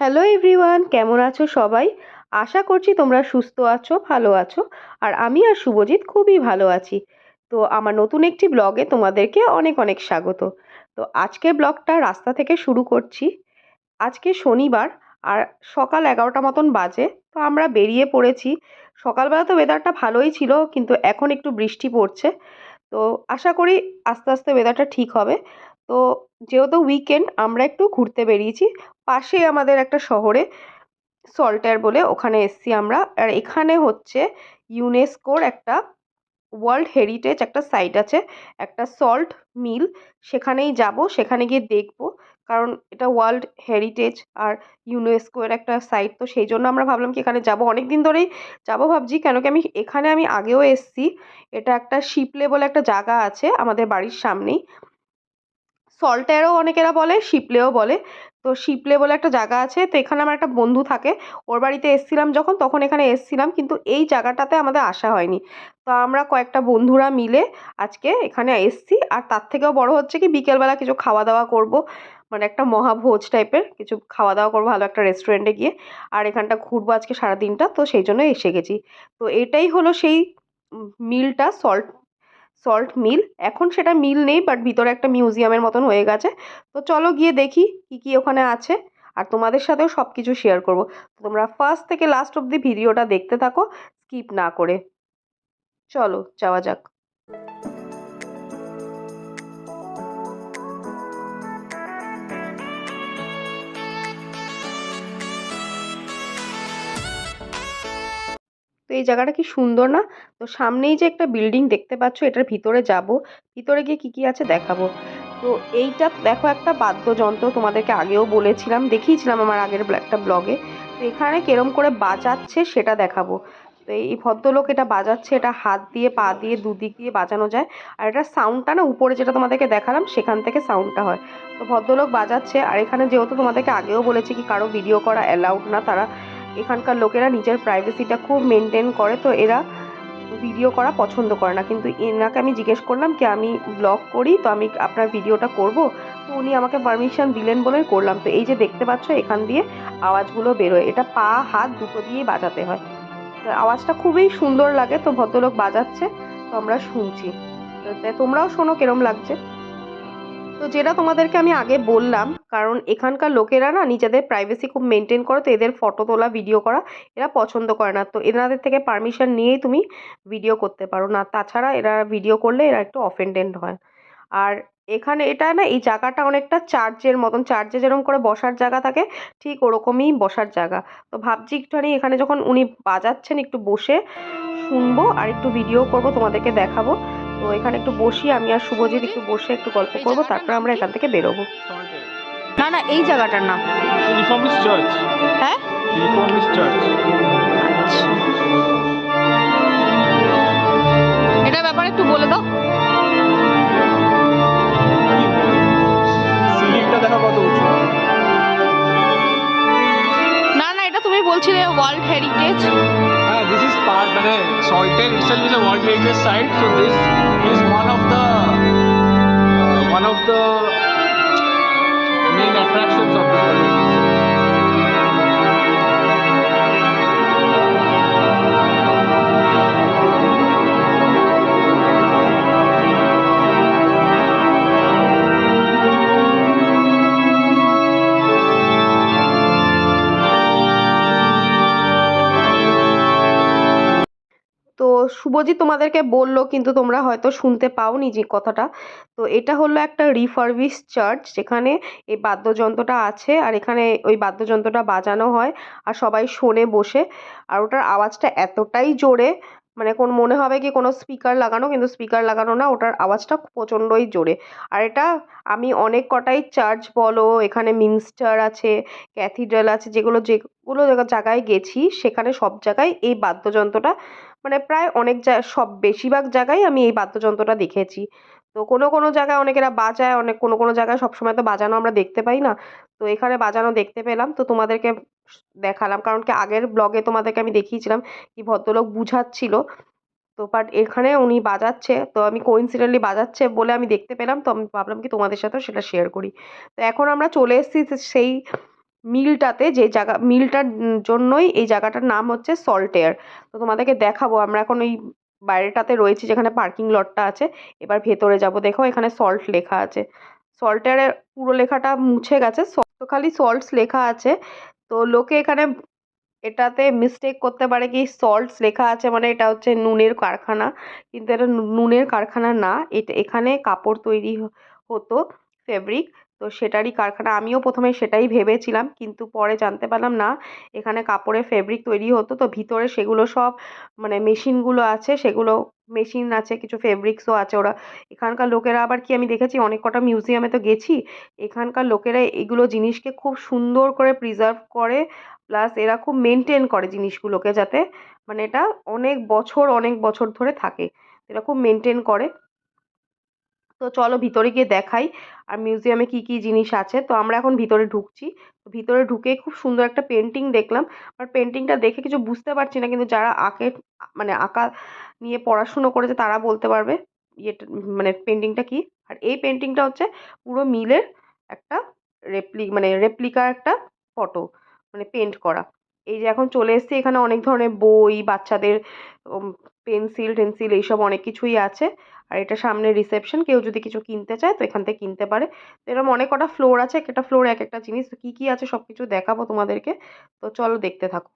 Hello everyone কেমন আছো সবাই? আশা করছি তোমরা সুস্থ আছো, ভালো আছো, আর আমি আর শুভজিৎ খুবই ভালো আছি। তো আমার নতুন একটি ব্লগে তোমাদেরকে অনেক অনেক স্বাগত। তো আজকের ব্লগটা রাস্তা থেকে শুরু করছি। আজকে শনিবার আর সকাল এগারোটা মতন বাজে, তো আমরা বেরিয়ে পড়েছি। সকালবেলা তো ওয়েদারটা ভালোই ছিল, কিন্তু এখন একটু বৃষ্টি পড়ছে। তো আশা করি আস্তে আস্তে ওয়েদারটা ঠিক হবে। তো যেহেতু উইকেন্ড আমরা একটু ঘুরতে বেরিয়েছি, পাশেই আমাদের একটা শহরে সল্টার বলে ওখানে এসছি আমরা। আর এখানে হচ্ছে ইউনেস্কোর একটা ওয়ার্ল্ড হেরিটেজ একটা সাইট আছে, একটা সল্ট মিল সেখানেই যাব, সেখানে গিয়ে দেখব, কারণ এটা ওয়ার্ল্ড হেরিটেজ আর ইউনেস্কোর একটা সাইট তো সেই জন্য আমরা ভাবলাম কি এখানে যাব। অনেক দিন ধরেই যাব ভাবছি, কেন কি আমি এখানে আমি আগেও এসছি। এটা একটা শিপলে বলে একটা জায়গা আছে আমাদের বাড়ির সামনেই। সল্টেরও অনেকেরা বলে, শিপলেও বলে। তো শিপলে বলে একটা জায়গা আছে, তো এখানে আমার একটা বন্ধু থাকে। ওর বাড়িতে এসছিলাম যখন, তখন এখানে এসছিলাম, কিন্তু এই জায়গাটাতে আমাদের আসা হয়নি। তো আমরা কয়েকটা বন্ধুরা মিলে আজকে এখানে এসছি। আর তার থেকেও বড় হচ্ছে কি, বিকেলবেলা কিছু খাওয়া দাওয়া করব। মানে একটা মহাভোজ টাইপের, কিছু খাওয়া দাওয়া করব, ভালো একটা রেস্টুরেন্টে গিয়ে। আর এখানটা ঘুরবো আজকে সারাদিনটা, তো সেই জন্য এসে গেছি। তো এটাই হলো সেই মিলটা সল্ট সল্ট মিল এখন সেটা মিল নেই বাট ভিতরে একটা মিউজিয়ামের মতন হয়ে গেছে। তো চলো গিয়ে দেখি কি কি ওখানে আছে। আর তোমাদের সাথেও সব কিছু শেয়ার করব। তোমরা ফার্স্ট থেকে লাস্ট অব্দি ভিডিওটা দেখতে থাকো স্কিপ না করে। চলো, যাওয়া যাক। তো এই জায়গাটা কি সুন্দর না? তো সামনেই যে একটা বিল্ডিং দেখতে পাচ্ছ, এটার ভিতরে যাব। ভিতরে গিয়ে কি কি আছে দেখাবো। তো এইটা দেখো একটা বাদ্যযন্ত্র, তোমাদেরকে আগেও বলেছিলাম, দেখিয়েছিলাম আমার আগের একটা ব্লগে। তো এখানে কেরম করে বাজাচ্ছে সেটা দেখাবো। তো এই ভদ্রলোক এটা বাজাচ্ছে, এটা হাত দিয়ে, পা দিয়ে, দুদিক দিয়ে বাজানো যায়। আর এটা সাউন্ডটা না, উপরে যেটা তোমাদেরকে দেখালাম, সেখান থেকে সাউন্ডটা হয়। তো ভদ্রলোক বাজাচ্ছে, আর এখানে যেহেতু তোমাদেরকে আগেও বলেছি কি কারও ভিডিও করা অ্যালাউড না, তারা এখানকার লোকেরা নিজের প্রাইভেসিটা খুব মেনটেন করে, তো এরা ভিডিও করা পছন্দ করে না। কিন্তু এনাকে আমি জিজ্ঞেস করলাম কি, আমি ব্লগ করি, তো আমি আপনার ভিডিওটা করব? তো উনি আমাকে পারমিশন দিলেন বলে করলাম। তো এই যে দেখতে পাচ্ছ, এখান দিয়ে আওয়াজগুলো বেরোয়। এটা পা, হাত দুটো দিয়েই বাজাতে হয়। আওয়াজটা খুবই সুন্দর লাগে, তো ভদ্রলোক বাজাচ্ছে, তো আমরা শুনছি। তোমরাও শোনো কেরম লাগছে। তো যেটা তোমাদেরকে আমি আগে বললাম কারণ এখানকার লোকেরা না নিজেদের প্রাইভেসি খুব মেনটেন করে তো এদের ফটো তোলা ভিডিও করা এরা পছন্দ করে না। তো এনাদের থেকে পারমিশন নিয়েই তুমি ভিডিও করতে পারো। না, তাছাড়া এরা ভিডিও করলে এরা একটু অফেন্ডেন্ট হয়। আর এখানে এটা না এই জায়গাটা অনেকটা চার্চের মতন চার্চে যেরকম করে বসার জায়গা থাকে, ঠিক ওরকমই বসার জায়গা। তো ভাবছি একটুখানি এখানে যখন উনি বাজাচ্ছেন একটু বসে শুনব আর একটু ভিডিও করব, তোমাদেরকে দেখাবো। তো এখানে একটু বসি, আমি আর শুভজিৎ একটু বসে একটু গল্প করব, তারপর আমরা এখান থেকে বেরোবো। না না এই জায়গাটার নাম। Reformist Church. হ্যাঁ? Reformist Church. এটা ব্যাপারে একটু বলে দাও। সিলিংটা দেখা কত উঁচু? না না এটা তুমি বলছিলে ওয়ার্ল্ড হেরিটেজ হ্যাঁ দিস ইজ পার্ট মানে সল্টের itself is a world heritage site so this is one of the one of the main attractions of this world heritage Subhajit তোমাদেরকে বলল, কিন্তু তোমরা হয়তো শুনতে পাওনি যে কথাটা। তো এটা হলো একটা রিফার্বিশ চার্চ যেখানে এই বাদ্যযন্ত্রটা আছে আর এখানে ওই বাদ্যযন্ত্রটা বাজানো হয় আর সবাই শোনে বসে। আর ওটার আওয়াজটা এতটাই জোরে মানে কোন মনে হবে কি কোনো স্পিকার লাগানো, কিন্তু স্পিকার লাগানো না, ওটার আওয়াজটা প্রচণ্ডই জোরে। আর এটা আমি অনেক কটাই চার্চ বলো, এখানে মিনস্টার আছে ক্যাথিড্রাল আছে, যেগুলো যেগুলো জায়গায় গেছি, সেখানে সব জায়গায় এই বাদ্যযন্ত্রটা মানে প্রায় অনেক সব বেশিরভাগ জায়গায় আমি এই বাদ্যযন্ত্রটা দেখেছি। তো কোনো কোনো জায়গায় অনেকেরা বাজায়, অনেক কোনো কোনো জায়গায় সবসময় তো বাজানো আমরা দেখতে পাই না। তো এখানে বাজানো দেখতে পেলাম। তো তোমাদেরকে দেখালাম। কারণ কি আগের ব্লগে তোমাদেরকে আমি দেখিয়েছিলাম কি ভদ্রলোক বুঝাচ্ছিল। তো বাট এখানে উনি বাজাচ্ছে। তো আমি কোইন্সিডেন্টলি বাজাচ্ছে বলে আমি দেখতে পেলাম। তো আমি ভাবলাম কি তোমাদের সাথেও সেটা শেয়ার করি। তো এখন আমরা চলে এসেছি সেই মিলটাতে যে জায়গা, মিলটার জন্যই এই জায়গাটার নাম হচ্ছে সল্টেয়ার তো তোমাদেরকে দেখাবো, আমরা এখন ওই বাইরেটাতে রয়েছি যেখানে পার্কিং লটটা আছে। এবার ভেতরে যাব। দেখো, এখানে সল্ট লেখা আছে। সল্টেয়ারের পুরো লেখাটা মুছে গেছে। তো খালি সল্টস লেখা আছে। তো লোকে এখানে এটাতে মিস্টেক করতে পারে কি সল্টস লেখা আছে মানে এটা হচ্ছে নুনের কারখানা। কিন্তু এটা নুনের কারখানা না, এটা এখানে কাপড় তৈরি হতো ফেব্রিক তো সেটারই কারখানা। আমিও প্রথমে সেটাই ভেবেছিলাম, কিন্তু পরে জানতে পারলাম না, এখানে কাপড়ের ফেব্রিক তৈরি হতো, তো ভিতরে সেগুলো সব মানে মেশিনগুলো আছে, সেগুলো মেশিন আছে, কিছু ফেব্রিক্সও আছে ওরা। এখানকার লোকেরা আবার কি আমি দেখেছি, অনেক কটা মিউজিয়ামে তো গেছি, এখানকার লোকেরা এগুলো জিনিসকে খুব সুন্দর করে প্রিজার্ভ করে প্লাস এরা খুব মেনটেন করে জিনিসগুলোকে যাতে মানে এটা অনেক বছর অনেক বছর ধরে থাকে। এরা খুব মেনটেন করে। তো চলো ভিতরে গিয়ে দেখাই আর মিউজিয়ামে কি কি জিনিস আছে। তো আমরা এখন ভিতরে ঢুকছি। ভিতরে ঢুকে খুব সুন্দর একটা পেন্টিং দেখলাম। আর পেন্টিংটা দেখে কিছু বুঝতে পারছি না, কিন্তু যারা আঁকে মানে আঁকা নিয়ে পড়াশুনো করেছে তারা বলতে পারবে ইয়েটা মানে পেন্টিংটা কি। আর এই পেন্টিংটা হচ্ছে পুরো মিলের একটা রেপ্লি মানে রেপ্লিকার একটা ফটো মানে পেন্ট করা। এই যে এখন চলে এসেছি, এখানে অনেক ধরনের বই, বাচ্চাদের পেন্সিল টেন্সিল এইসব অনেক কিছুই আছে। আর এটা সামনে রিসেপশন, কেউ যদি কিছু কিনতে চায় তো এখান থেকে কিনতে পারে। তো এরকম অনেক কটা ফ্লোর আছে, এক একটা ফ্লোর এক একটা জিনিস তো কি কী আছে সব কিছু দেখাবো তোমাদেরকে। তো চলো দেখতে থাকো।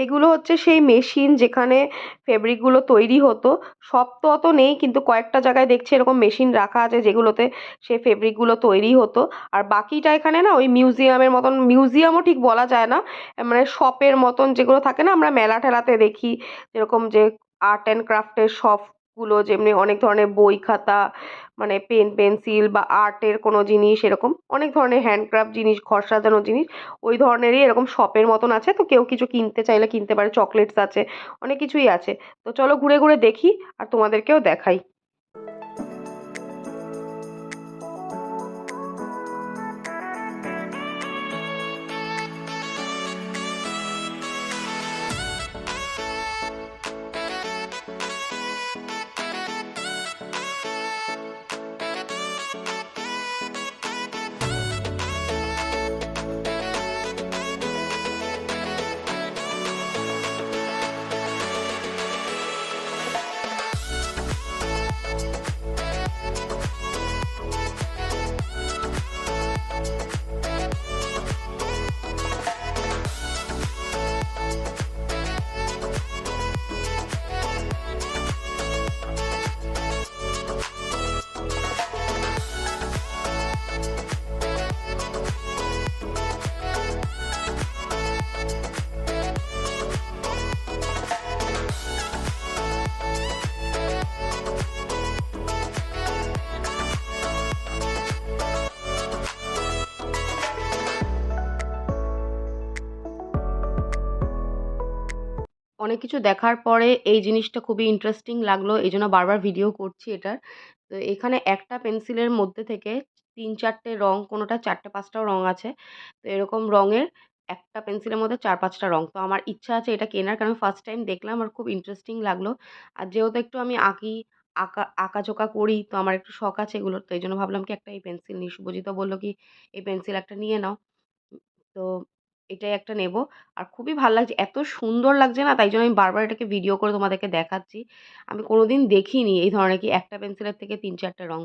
এইগুলো হচ্ছে সেই মেশিন যেখানে ফেব্রিকগুলো তৈরি হতো। সব তো অত নেই, কিন্তু কয়েকটা জায়গায় দেখছি এরকম মেশিন রাখা আছে যেগুলোতে সেই ফেব্রিকগুলো তৈরি হতো। আর বাকিটা এখানে না ওই মিউজিয়ামের মতন মিউজিয়ামও ঠিক বলা যায় না। মানে শপের মতন যেগুলো থাকে না, আমরা মেলা ঠেলাতে দেখি। যেরকম যে আর্ট অ্যান্ড ক্রাফটের শপ গুলো যেমনি অনেক ধরনের বই খাতা মানে পেন পেন্সিল বা আর্টের কোনো জিনিস এরকম, অনেক ধরনের হ্যান্ডক্রাফট জিনিস, ঘর সাজানোর জিনিস, ওই ধরনেরই এরকম শপের মতন আছে। তো কেউ কিছু কিনতে চাইলে কিনতে পারে চকলেটস আছে, অনেক কিছুই আছে। তো চলো ঘুরে ঘুরে দেখি আর তোমাদেরকেও দেখাই। অনেক কিছু দেখার পরে এই জিনিসটা খুবই ইন্টারেস্টিং লাগল, এই জন্য বারবার ভিডিও করছি এটার। তো এখানে একটা পেন্সিলের মধ্যে থেকে তিন চারটে রং, কোনোটা চারটে পাঁচটাও রং আছে, তো এরকম রঙের একটা পেন্সিলের মধ্যে চার পাঁচটা রং। তো আমার ইচ্ছা আছে এটা কেনার, কারণ ফার্স্ট টাইম দেখলাম আর খুব ইন্টারেস্টিং লাগল। আর যেহেতু একটু আমি আঁকি, আঁকা, আঁকাঝোঁকা করি, তো আমার একটু শখ আছে এগুলোর, তো এই জন্য ভাবলাম কি একটা এই পেন্সিল নিই। শুভজিৎও বলল কি, এই পেন্সিল একটা নিয়ে নাও। তো এটাই একটা নেব। আর খুবই ভালো লাগছে, এত সুন্দর লাগছে না? তাই জন্য আমি বারবার এটাকে ভিডিও করে তোমাদেরকে দেখাচ্ছি। আমি কোনো দিন দেখিনি এই ধরনের কি একটা পেন্সিলের থেকে তিন চারটে রং।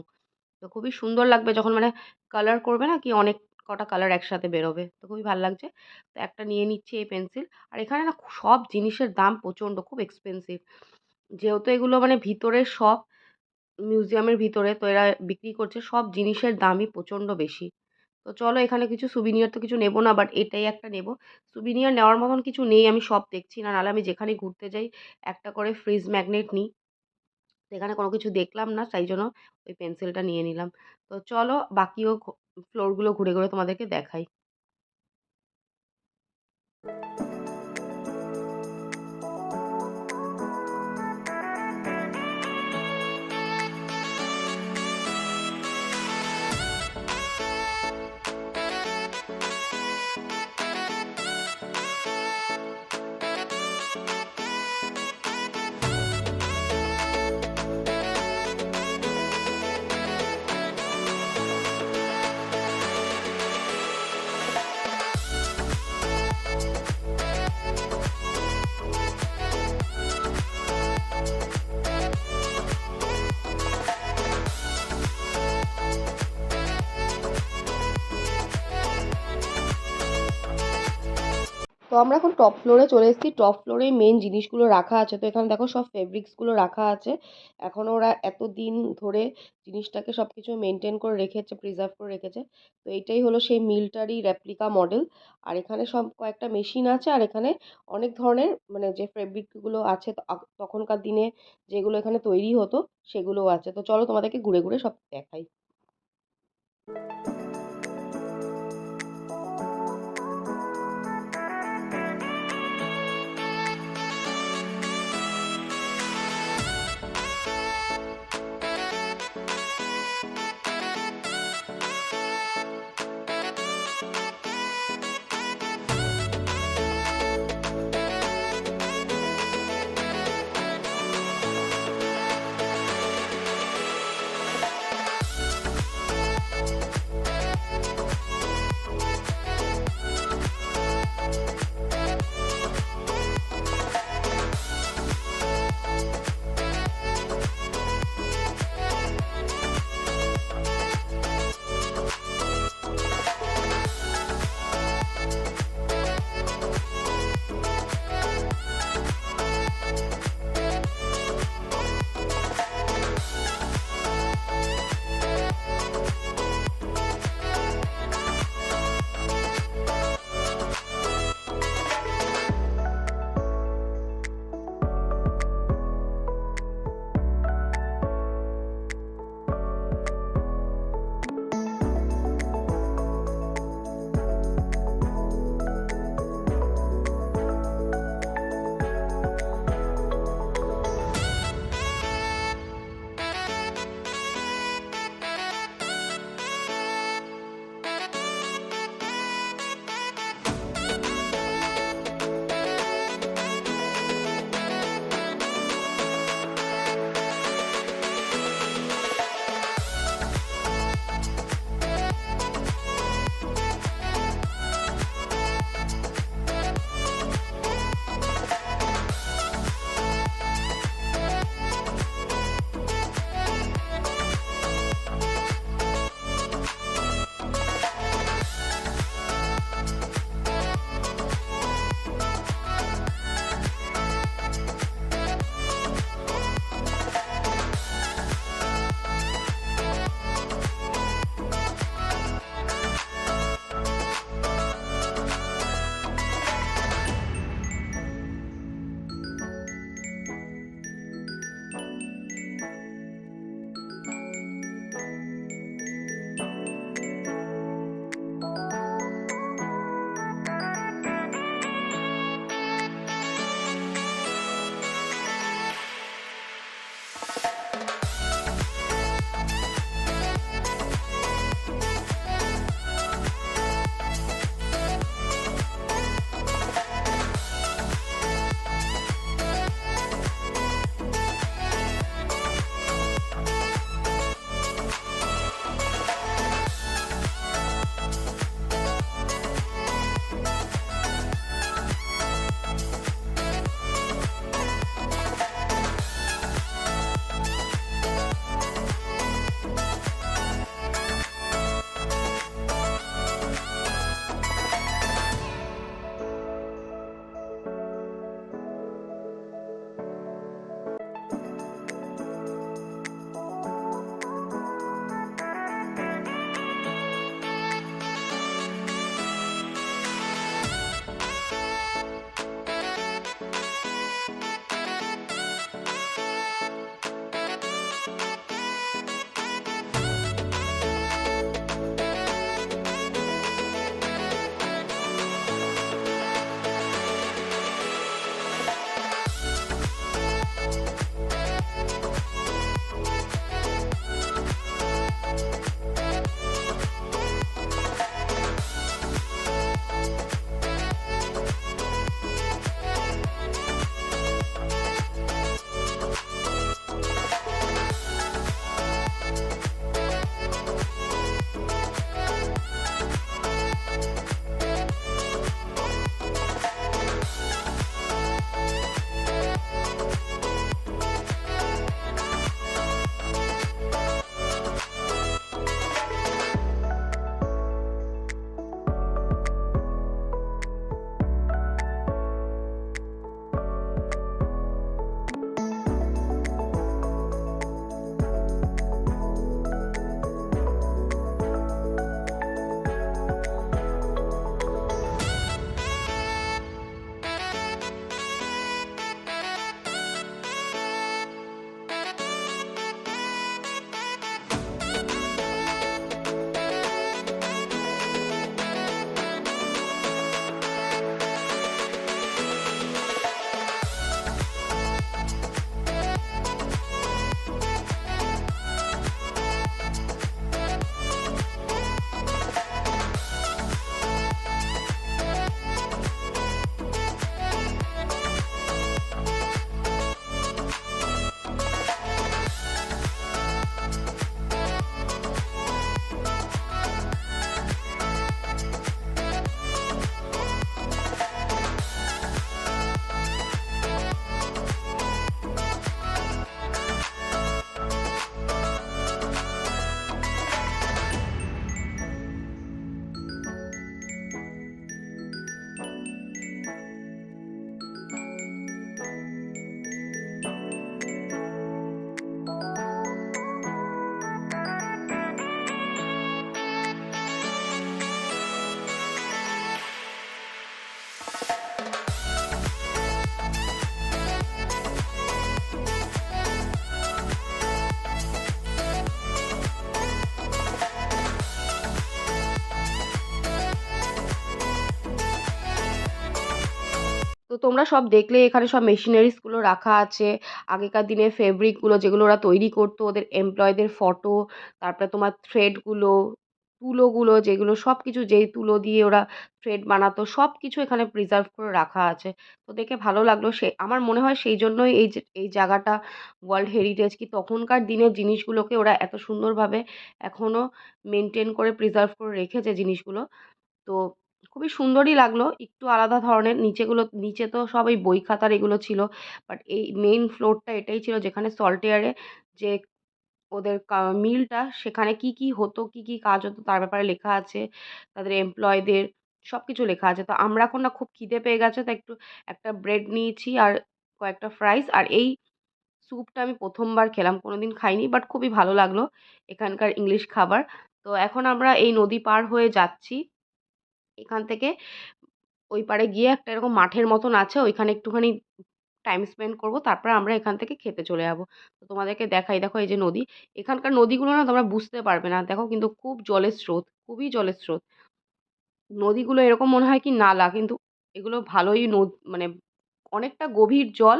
তো খুবই সুন্দর লাগবে যখন মানে কালার করবে না কি অনেক কটা কালার একসাথে বেরোবে। তো খুবই ভালো লাগছে। তো একটা নিয়ে নিচ্ছি এই পেন্সিল আর এখানে না সব জিনিসের দাম প্রচণ্ড, খুব এক্সপেন্সিভ যেহেতু এগুলো মানে ভিতরের সব মিউজিয়ামের ভিতরে তো এরা বিক্রি করছে, সব জিনিসের দামই প্রচণ্ড বেশি। তো চলো এখানে কিছু সুবিনিয়ার তো কিছু নেব না বাট এটাই একটা নেব। সুবিনিয়ার নেওয়ার মতন কিছু নেই, আমি সব দেখছি, না নাহলে আমি যেখানে ঘুরতে যাই, একটা করে ফ্রিজ ম্যাগনেট নিই। সেখানে কোনো কিছু দেখলাম না তাই জন্য ওই পেন্সিলটা নিয়ে নিলাম। তো চলো বাকিও ফ্লোরগুলো ঘুরে ঘুরে তোমাদেরকে দেখাই। আমরা এখন টপ ফ্লোরে চলে এসেছি। টপ ফ্লোরে মেন জিনিসগুলো রাখা আছে। তো এখানে দেখো সব ফেব্রিক্সগুলো রাখা আছে। এখন ওরা এত দিন ধরে জিনিসটাকে সব কিছু মেনটেন করে রেখেছে প্রিজার্ভ করে রেখেছে। তো এইটাই হলো সেই মিলটারি রেপ্লিকা মডেল আর এখানে সব কয়েকটা মেশিন আছে আর এখানে অনেক ধরনের মানে যে ফেব্রিকগুলো আছে তখনকার দিনে যেগুলো এখানে তৈরি হতো সেগুলোও আছে। তো চলো তোমাদেরকে ঘুরে ঘুরে সব দেখাই। তোমরা সব দেখলে এখানে সব মেশিনারিজগুলো রাখা আছে। আগেকার দিনে ফেব্রিকগুলো যেগুলো ওরা তৈরি করতো, ওদের এমপ্লয়ীদের ফটো তারপরে তোমার থ্রেডগুলো তুলোগুলো যেগুলো সব কিছু যেই তুলো দিয়ে ওরা থ্রেড বানাতো সব কিছু এখানে প্রিজার্ভ করে রাখা আছে। তো দেখে ভালো লাগল সে, আমার মনে হয় সেই জন্যই এই এই জায়গাটা ওয়ার্ল্ড হেরিটেজ কি তখনকার দিনের জিনিসগুলোকে ওরা এত সুন্দরভাবে এখনও মেনটেন করে প্রিজার্ভ করে রেখেছে জিনিসগুলো। তো খুবই সুন্দরই লাগল। একটু আলাদা ধরনের, নিচেগুলো, নিচে তো সব ওই বই খাতার এগুলো ছিল। বাট এই মেইন ফ্লোরটা এটাই ছিল যেখানে সল্টেয়ারে যে ওদের মিলটা, সেখানে কি কি হতো, কি কি কাজ হতো, তার ব্যাপারে লেখা আছে। তাদের এমপ্লয়ীদের সব কিছু লেখা আছে। তো আমরা এখন না খুব খিদে পেয়ে গেছে তো একটু একটা ব্রেড নিয়েছি আর কয়েকটা ফ্রাইস আর এই স্যুপটা আমি প্রথমবার খেলাম কোনো দিন খাইনি বাট খুবই ভালো লাগল এখানকার ইংলিশ খাবার। তো এখন আমরা এই নদী পার হয়ে যাচ্ছি। এখান থেকে ওই পাড়ে গিয়ে একটা এরকম মাঠের মতন আছে, ওইখানে একটুখানি টাইম স্পেন্ড করব, তারপর আমরা এখান থেকে খেতে চলে যাব। তো তোমাদেরকে দেখাই, দেখো এই যে নদী, এখানকার নদীগুলো না তোমরা বুঝতে পারবে না। দেখো কিন্তু খুব জলের স্রোত, খুবই জলের স্রোত। নদীগুলো এরকম মনে হয় কি নালা, কিন্তু এগুলো ভালোই নদ মানে অনেকটা গভীর জল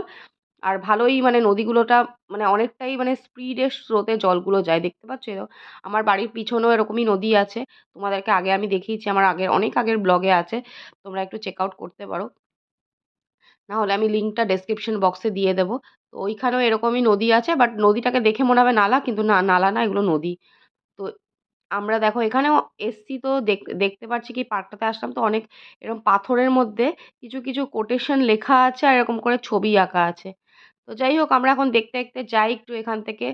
আর ভালোই মানে নদীগুলোটা মানে অনেকটাই মানে স্পিডের স্রোতে জলগুলো যায়, দেখতে পাচ্ছ? এরকম আমার বাড়ির পিছনেও এরকমই নদী আছে। তোমাদেরকে আগে আমি দেখিয়েছি, আমার আগের, অনেক আগের ব্লগে আছে। তোমরা একটু চেক আউট করতে পারো। না হলে আমি লিঙ্কটা ডেসক্রিপশন বক্সে দিয়ে দেবো। তো ওইখানেও এরকমই নদী আছে বাট নদীটাকে দেখে মনে হবে নালা, কিন্তু না, নালা না, এগুলো নদী। তো আমরা দেখো, এখানেও এসছি তো দেখতে পাচ্ছি কি? পার্কটাতে আসলাম তো অনেক এরকম পাথরের মধ্যে কিছু কিছু কোটেশন লেখা আছে আর এরকম করে ছবি আঁকা আছে। তো যাই হোক, আমরা এখন দেখতে দেখতে যাই একটু এখান থেকে।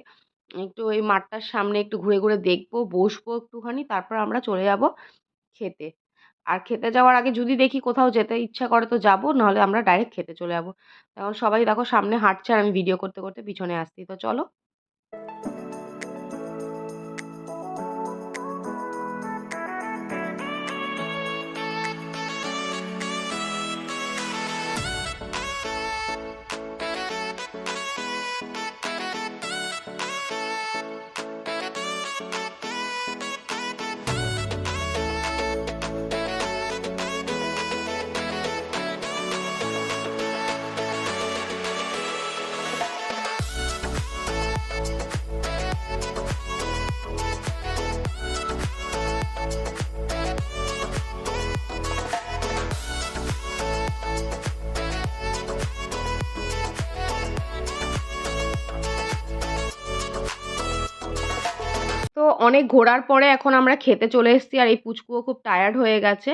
একটু ওই মাঠটার সামনে একটু ঘুরে ঘুরে দেখব, বসবো একটুখানি, তারপর আমরা চলে যাব খেতে। আর খেতে যাওয়ার আগে যদি দেখি কোথাও যেতে ইচ্ছা করে তো যাব, নাহলে আমরা ডাইরেক্ট খেতে চলে যাব। এখন সবাই দেখো সামনে হাঁটছে আর আমি ভিডিও করতে করতে পিছনে আসছি। তো চলো। অনেক ঘোরার পরে এখন আমরা খেতে চলে এসেছি আর এই পুচকুও খুব টায়ার্ড হয়ে গেছে।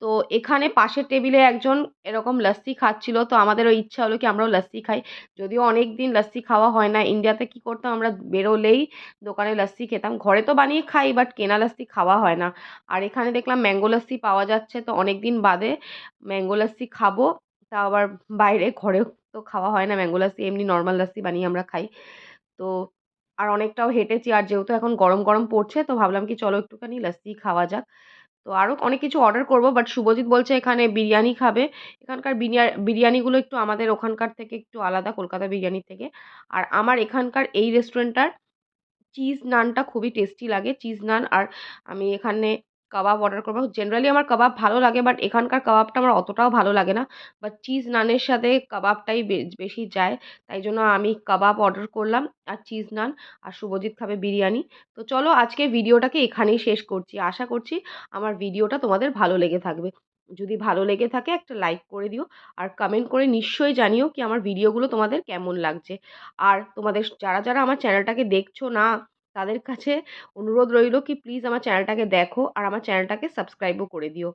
তো এখানে পাশের টেবিলে একজন এরকম লস্যি খাচ্ছিল, তো আমাদেরও ইচ্ছা হলো কি আমরাও লস্যি খাই। যদিও অনেক দিন লস্যি খাওয়া হয় না, ইন্ডিয়াতে কি করতাম আমরা বেরোলেই দোকানে লস্যি খেতাম। ঘরে তো বানিয়ে খাই বাট কেনা লস্যি খাওয়া হয় না। আর এখানে দেখলাম ম্যাঙ্গো লস্যি পাওয়া যাচ্ছে, তো অনেক দিন বাদে ম্যাঙ্গো লস্যি খাব, তা আবার বাইরে ঘরে তো খাওয়া হয় না। ম্যাঙ্গো লস্যি এমনি নর্মাল লস্যি বানিয়ে আমরা খাই। তো আর অনেকটাও হেঁটেছি। আর যেহেতু এখন গরম গরম পড়ছে, তো ভাবলাম কি চলো একটুখানি লস্যি খাওয়া যাক। তো আরও অনেক কিছু অর্ডার করব বাট শুভজিৎ বলছে এখানে বিরিয়ানি খাবে। এখানকার বিরিয়ানিগুলো একটু আমাদের ওখানকার থেকে একটু আলাদা, কলকাতা বিরিয়ানির থেকে। আর আমার এখানকার এই রেস্টুরেন্টটার চিজ নানটা খুবই টেস্টি লাগে। চিজ নান আর আমি এখানে কাবাব অর্ডার করব। জেনারেলি আমার কাবাব ভালো লাগে বাট এখানকার কাবাবটা আমার অতটাও ভালো লাগে না। বাট চিজ নানের সাথে কাবাবটাই বেশি যায়, তাই জন্য আমি কাবাব অর্ডার করলাম আর চিজ নান আর শুভজিৎ খাবে বিরিয়ানি। তো চলো আজকে ভিডিওটাকে এখানেই শেষ করছি। আশা করছি আমার ভিডিওটা তোমাদের ভালো লেগে থাকবে। যদি ভালো লেগে থাকে একটা লাইক করে দিও আর কমেন্ট করে নিশ্চয়ই জানিও কি আমার ভিডিওগুলো তোমাদের কেমন লাগছে। আর তোমাদের, যারা যারা আমার চ্যানেলটাকে দেখছ না তাদের কাছে অনুরোধ রইল কি প্লিজ আমার চ্যানেলটাকে দেখো আর আমার চ্যানেলটাকে সাবস্ক্রাইবও করে দিও।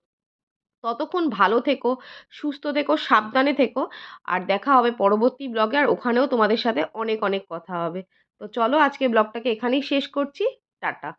ততক্ষণ ভালো থেকো, সুস্থ থেকো, সাবধানে থেকো আর দেখা হবে পরবর্তী ব্লগে আর ওখানেও তোমাদের সাথে অনেক অনেক কথা হবে। তো চলো আজকে ব্লগটাকে এখানেই শেষ করছি। টাটা।